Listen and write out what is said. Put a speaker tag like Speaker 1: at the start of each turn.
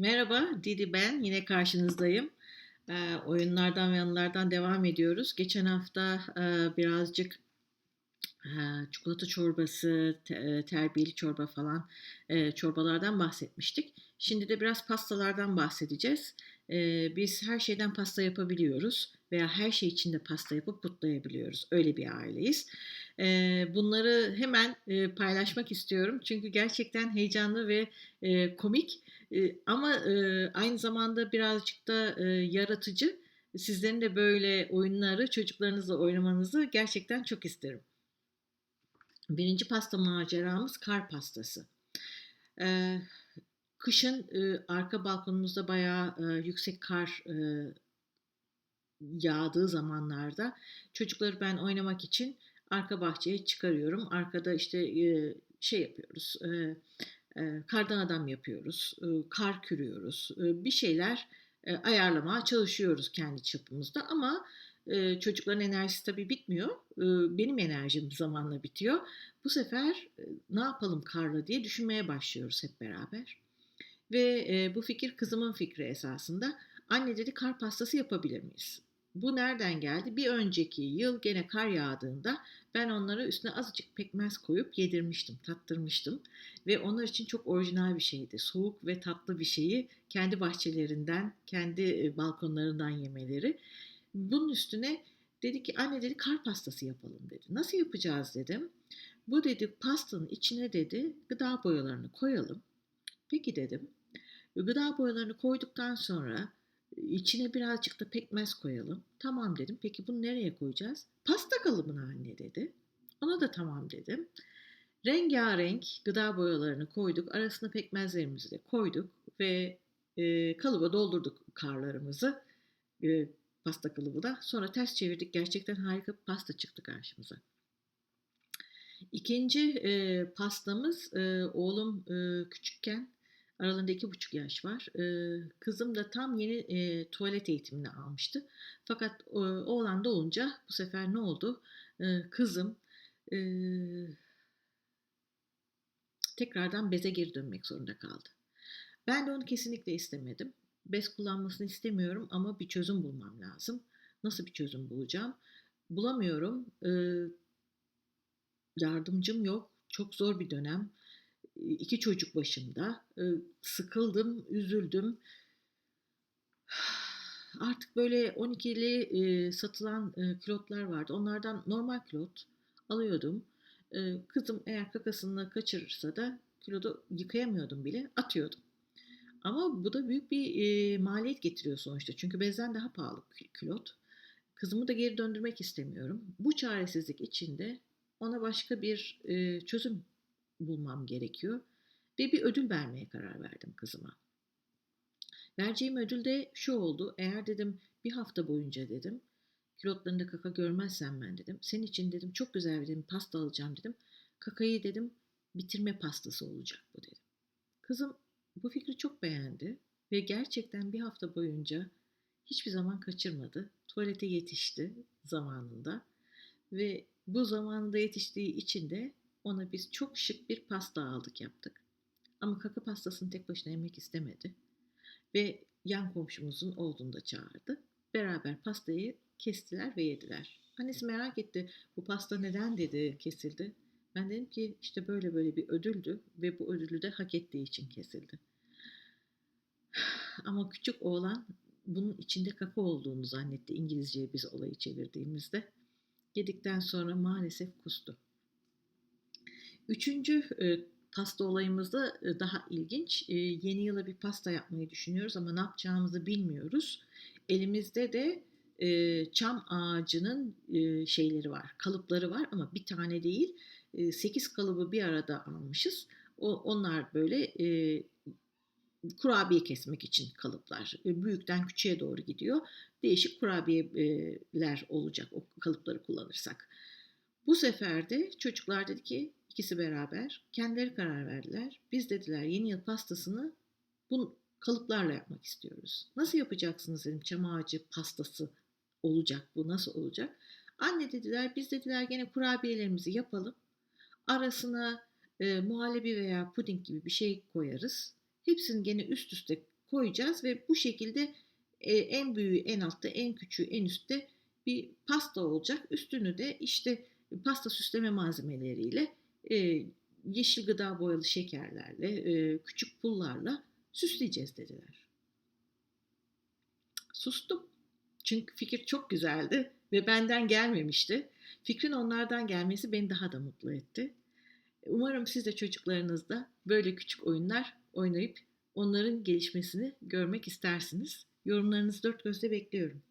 Speaker 1: Merhaba, Didi ben. Yine karşınızdayım. Eee, oyunlardan ve anılardan devam ediyoruz. Geçen hafta eee, birazcık eee, çikolata çorbası, te- eee, terbiyeli çorba falan eee, çorbalardan bahsetmiştik. Şimdi de biraz pastalardan bahsedeceğiz. Eee, biz her şeyden pasta yapabiliyoruz veya her şey için de pasta yapıp kutlayabiliyoruz. Öyle bir aileyiz. Eee, bunları hemen eee, paylaşmak istiyorum. Çünkü gerçekten heyecanlı ve komik. Ama eee, aynı zamanda birazcık da eee, yaratıcı. Sizlerin de böyle oyunları çocuklarınızla oynamanızı gerçekten çok isterim. Birinci pasta maceramız kar pastası. Eee, kışın eee, arka balkonumuzda bayağı eee, yüksek kar eee, yağdığı zamanlarda çocukları ben oynamak için arka bahçeye çıkarıyorum. Arkada işte eee, şey yapıyoruz. eee, kardan adam yapıyoruz. kar kürüyoruz. bir şeyler ayarlamaya çalışıyoruz kendi çapımızda ama çocukların enerjisi tabii bitmiyor. Benim enerjim zamanla bitiyor. Bu sefer ne yapalım karla diye düşünmeye başlıyoruz hep beraber. Ve bu fikir kızımın fikri esasında. Anne dedi kar pastası yapabilir miyiz? Bu nereden geldi? Bir önceki yıl gene kar yağdığında ben onlara üstüne azıcık pekmez koyup yedirmiştim, tattırmıştım. Ve onlar için çok orijinal bir şeydi. Soğuk ve tatlı bir şeyi kendi bahçelerinden, kendi e, balkonlarından yemeleri. Bunun üstüne dedi ki anne dedi kar pastası yapalım dedi. Nasıl yapacağız dedim. Bu dedi pastanın içine dedi gıda boyalarını koyalım. Peki dedim. Gıda boyalarını koyduktan sonra içine birazcık da pekmez koyalım. Tamam dedim. Peki bunu nereye koyacağız? Pasta kalıbına anne dedi. Ona da tamam dedim. Rengarenk gıda boyalarını koyduk. Arasına pekmezlerimizi de koyduk ve e, kalıba doldurduk karlarımızı. E, pasta kalıbı da. Sonra ters çevirdik. Gerçekten harika bir pasta çıktı karşımıza. İkinci e, pastamız e, oğlum e, küçükken aralarında iki buçuk yaş var. Kızım da tam yeni e, tuvalet eğitimini almıştı. Fakat oğlan doğunca bu sefer ne oldu? Kızım tekrardan beze geri dönmek zorunda kaldı. Ben de onu kesinlikle istemedim. Bez kullanmasını istemiyorum ama bir çözüm bulmam lazım. Nasıl bir çözüm bulacağım? Bulamıyorum. E, yardımcım yok. Çok zor bir dönem. İki çocuk başımda. Sıkıldım, üzüldüm. Artık böyle 12'li e, satılan e, külotlar vardı. Onlardan normal külot alıyordum. Kızım eğer kakasını kaçırırsa da kilodu yıkayamıyordum bile, atıyordum. Ama bu da büyük bir e, maliyet getiriyor sonuçta. Çünkü bezden daha pahalı külot. Kızımı da geri döndürmek istemiyorum. Bu çaresizlik içinde ona başka bir çözüm bulmam gerekiyor ve bir ödül vermeye karar verdim kızıma. Vereceğim ödül de şu oldu. Eğer dedim bir hafta boyunca dedim kilotlarında kaka görmezsem ben dedim. Senin için dedim çok güzel dedim pasta alacağım dedim. Kakayı dedim bitirme pastası olacak bu dedim. Kızım bu fikri çok beğendi ve gerçekten bir hafta boyunca hiçbir zaman kaçırmadı. Tuvalete yetişti zamanında ve bu zamanında yetiştiği için de ona biz çok şık bir pasta aldık yaptık. Ama kaka pastasını tek başına yemek istemedi. Ve yan komşumuzun oğlunu da çağırdı. Beraber pastayı kestiler ve yediler. Annesi merak etti. Bu pasta neden dedi kesildi. Ben dedim ki işte böyle böyle bir ödüldü ve bu ödülü de hak ettiği için kesildi. Ama küçük oğlan bunun içinde kaka olduğunu zannetti İngilizceye biz olayı çevirdiğimizde. Yedikten sonra maalesef kustu. Üçüncü e, pasta olayımızda e, daha ilginç. E, yeni yıla bir pasta yapmayı düşünüyoruz ama ne yapacağımızı bilmiyoruz. Elimizde de çam ağacının şeyleri var, kalıpları var ama bir tane değil. E, sekiz kalıbı bir arada almışız. Onlar böyle kurabiye kesmek için kalıplar. Büyükten küçüğe doğru gidiyor. Değişik kurabiyeler olacak o kalıpları kullanırsak. Bu sefer de çocuklar dedi ki ikisi beraber kendileri karar verdiler. Biz dediler yeni yıl pastasını bu kalıplarla yapmak istiyoruz. Nasıl yapacaksınız dedim çam ağacı pastası olacak bu nasıl olacak? Anne dediler biz dediler gene kurabiyelerimizi yapalım. Arasına e, muhallebi veya puding gibi bir şey koyarız. Hepsini gene üst üste koyacağız ve bu şekilde e, en büyüğü en altta, en küçüğü en üstte bir pasta olacak. Üstünü de işte pasta süsleme malzemeleriyle, e, yeşil gıda boyalı şekerlerle, e, küçük pullarla süsleyeceğiz dediler. Sustum. Çünkü fikir çok güzeldi ve benden gelmemişti. Fikrin onlardan gelmesi beni daha da mutlu etti. Umarım siz de çocuklarınızda böyle küçük oyunlar oynayıp onların gelişmesini görmek istersiniz. Yorumlarınızı dört gözle bekliyorum.